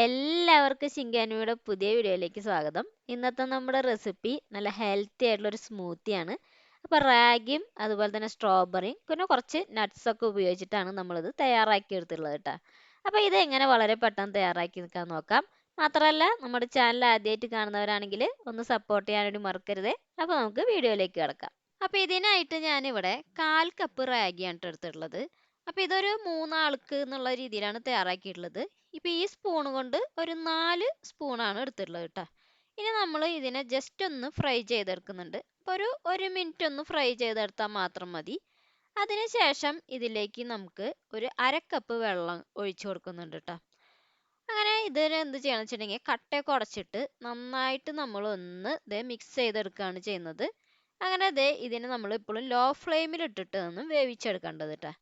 എല്ലാവർക്കും ശിങ്കാനുവിയുടെ പുതിയ വീഡിയോയിലേക്ക് സ്വാഗതം. ഇന്നത്തെ നമ്മുടെ റെസിപ്പി നല്ല ഹെൽത്തി ആയിട്ടുള്ള ഒരു സ്മൂത്തിയാണ് അപ്പോൾ റാഗിയും അതുപോലെ തന്നെ സ്ട്രോബെറിയും പിന്നെ കുറച്ച് nuts ഒക്കെ ഉപയോഗിച്ചിട്ടാണ് നമ്മളിത് തയ്യാറാക്കി എടുത്തിട്ടുള്ളത് കേട്ടോ അപ്പോൾ ഇത് എങ്ങനെ വളരെ പെട്ടെന്ന് തയ്യാറാക്കി എടുക്കാൻ നോക്കാം. മാത്രമല്ല നമ്മുടെ ചാനൽ ആദ്യമായിട്ട് കാണുന്നവരാണെങ്കിൽ ഒന്ന് സപ്പോർട്ട് വേണ്ടി മറക്കരുത്. അപ്പോൾ നമുക്ക് വീഡിയോയിലേക്ക് കിടക്കാം. അപ്പോൾ ഇതിനായിട്ട് ഞാനിവിടെ കാൽ കപ്പ് റാഗിയാണ് ട്ടോ എടുത്തിട്ടുള്ളത്. അപ്പോൾ ഇതൊരു മൂന്നാൾക്ക് എന്നുള്ള രീതിയിലാണ് തയ്യാറാക്കിയിട്ടുള്ളത്. ഇപ്പൊ ഈ സ്പൂൺ കൊണ്ട് ഒരു നാല് സ്പൂണാണ് എടുത്തിട്ടുള്ളത് കേട്ടോ ഇനി നമ്മൾ ഇതിനെ ജസ്റ്റ് ഒന്ന് ഫ്രൈ ചെയ്തെടുക്കുന്നുണ്ട്. അപ്പോൾ ഒരു ഒരു മിനിറ്റ് ഒന്ന് ഫ്രൈ ചെയ്തെടുത്താൽ മാത്രം മതി. അതിനുശേഷം ഇതിലേക്ക് നമുക്ക് ഒരു അര കപ്പ് വെള്ളം ഒഴിച്ചു കൊടുക്കുന്നുണ്ട് കേട്ടോ അങ്ങനെ ഇതിന് എന്ത് ചെയ്യണം വെച്ചിട്ടുണ്ടെങ്കിൽ കട്ടയൊക്കെ കുറച്ചിട്ട് നന്നായിട്ട് നമ്മൾ ഒന്ന് ഇത് മിക്സ് ചെയ്തെടുക്കുകയാണ് ചെയ്യുന്നത്. അങ്ങനെ ദേ ഇതിനെ നമ്മൾ ഇപ്പോഴും ലോ ഫ്ലെയിമിൽ ഇട്ടിട്ട് ഒന്ന് വേവിച്ചെടുക്കേണ്ടത് കേട്ടോ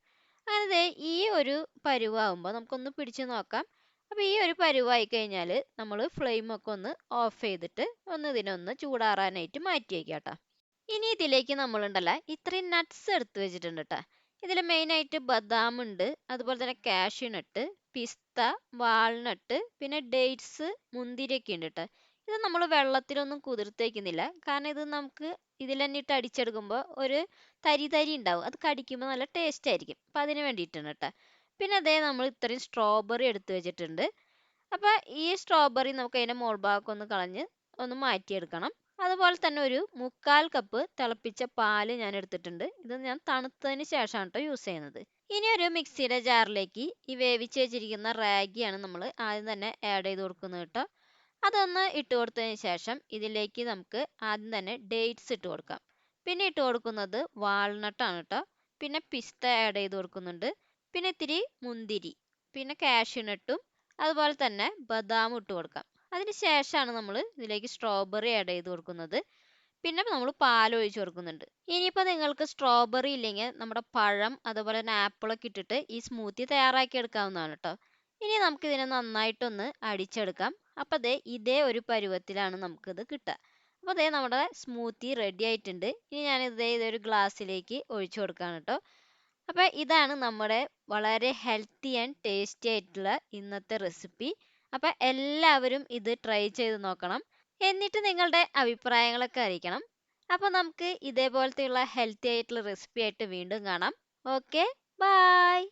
ദേ ഈ ഒരു പരുവാകുമ്പോൾ നമുക്കൊന്ന് പിടിച്ച് നോക്കാം. അപ്പോൾ ഈ ഒരു പരുവായി കഴിഞ്ഞാൽ നമ്മൾ ഫ്ലെയിമൊക്കെ ഒന്ന് ഓഫ് ചെയ്തിട്ട് ഒന്ന് ഇതിനൊന്ന് ചൂടാറാനായിട്ട് മാറ്റി വയ്ക്കാം കേട്ടോ ഇനി ഇതിലേക്ക് നമ്മളുണ്ടല്ല ഇത്രയും നട്ട്സ് എടുത്ത് വെച്ചിട്ടുണ്ട് കേട്ടോ ഇതിൽ മെയിനായിട്ട് ബദാം ഉണ്ട് അതുപോലെ തന്നെ കാഷ്യൂ നട്ട് പിസ്ത വാൾനട്ട് പിന്നെ ഡേറ്റ്സ് മുന്തിരിയൊക്കെ ഉണ്ട് കേട്ടോ ഇത് നമ്മൾ വെള്ളത്തിലൊന്നും കുതിർത്തേക്കുന്നില്ല കാരണം ഇത് നമുക്ക് ഇതിൽ തന്നെ ഇട്ട് അടിച്ചെടുക്കുമ്പോൾ ഒരു തരി തരി ഉണ്ടാവും. അത് കടിക്കുമ്പോൾ നല്ല ടേസ്റ്റ് ആയിരിക്കും. അപ്പോൾ അതിന് വേണ്ടിയിട്ടാണ് കേട്ടോ പിന്നെ അതേ നമ്മൾ ഇത്രയും സ്ട്രോബെറി എടുത്ത് വെച്ചിട്ടുണ്ട്. അപ്പോൾ ഈ സ്ട്രോബെറി നമുക്ക് അതിന്റെ മോൾ ഭാഗമൊക്കെ ഒന്ന് കളഞ്ഞ് ഒന്ന് മാറ്റിയെടുക്കണം. അതുപോലെ തന്നെ ഒരു മുക്കാൽ കപ്പ് തിളപ്പിച്ച പാൽ ഞാൻ എടുത്തിട്ടുണ്ട്. ഇത് ഞാൻ തണുത്തതിന് ശേഷമാണ് കേട്ടോ യൂസ് ചെയ്യുന്നത്. ഇനി ഒരു മിക്സിയുടെ ജാറിലേക്ക് ഈ വേവിച്ച് വെച്ചിരിക്കുന്ന റാഗിയാണ് നമ്മൾ ആദ്യം തന്നെ ആഡ് ചെയ്ത് കൊടുക്കുന്നത് കേട്ടോ അതൊന്ന് ഇട്ട് കൊടുത്തതിന് ശേഷം ഇതിലേക്ക് നമുക്ക് ആദ്യം തന്നെ ഡേറ്റ്സ് ഇട്ട് കൊടുക്കാം. പിന്നെ ഇട്ട് കൊടുക്കുന്നത് വാൾനട്ടാണ് കേട്ടോ പിന്നെ പിസ്ത ആഡ് ചെയ്ത് കൊടുക്കുന്നുണ്ട്. പിന്നെ ഇത്തിരി മുന്തിരി. പിന്നെ കാഷ്യൂനട്ടും അതുപോലെ തന്നെ ബദാമും ഇട്ട് കൊടുക്കാം. അതിന് ശേഷമാണ് നമ്മൾ ഇതിലേക്ക് സ്ട്രോബെറി ആഡ് ചെയ്ത് കൊടുക്കുന്നത്. പിന്നെ നമ്മൾ പാൽ ഒഴിച്ച് കൊടുക്കുന്നുണ്ട്. ഇനിയിപ്പോൾ നിങ്ങൾക്ക് സ്ട്രോബെറി ഇല്ലെങ്കിൽ നമ്മുടെ പഴം അതുപോലെ തന്നെ ആപ്പിളൊക്കെ ഇട്ടിട്ട് ഈ സ്മൂത്തി തയ്യാറാക്കി എടുക്കാവുന്നതാണ് കേട്ടോ ഇനി നമുക്കിതിനെ നന്നായിട്ടൊന്ന് അടിച്ചെടുക്കാം. അപ്പോൾ ദേ ഇതേ ഒരു പരുവത്തിലാണ് നമുക്കിത് കിട്ടുക. അപ്പോൾ ദേ നമ്മുടെ സ്മൂത്തി റെഡി ആയിട്ടുണ്ട്. ഇനി ഞാൻ ഇതേ ഇതൊരു ഗ്ലാസ്സിലേക്ക് ഒഴിച്ചു കൊടുക്കുകയാണ് കേട്ടോ. അപ്പോൾ ഇതാണ് നമ്മുടെ വളരെ ഹെൽത്തി ആൻഡ് ടേസ്റ്റി ആയിട്ടുള്ള ഇന്നത്തെ റെസിപ്പി അപ്പോൾ എല്ലാവരും ഇത് ട്രൈ ചെയ്ത് നോക്കണം. എന്നിട്ട് നിങ്ങളുടെ അഭിപ്രായങ്ങളൊക്കെ അറിയിക്കണം. അപ്പോൾ നമുക്ക് ഇതേപോലത്തെയുള്ള ഹെൽത്തി ആയിട്ടുള്ള റെസിപ്പി ആയിട്ട് വീണ്ടും കാണാം. Okay bye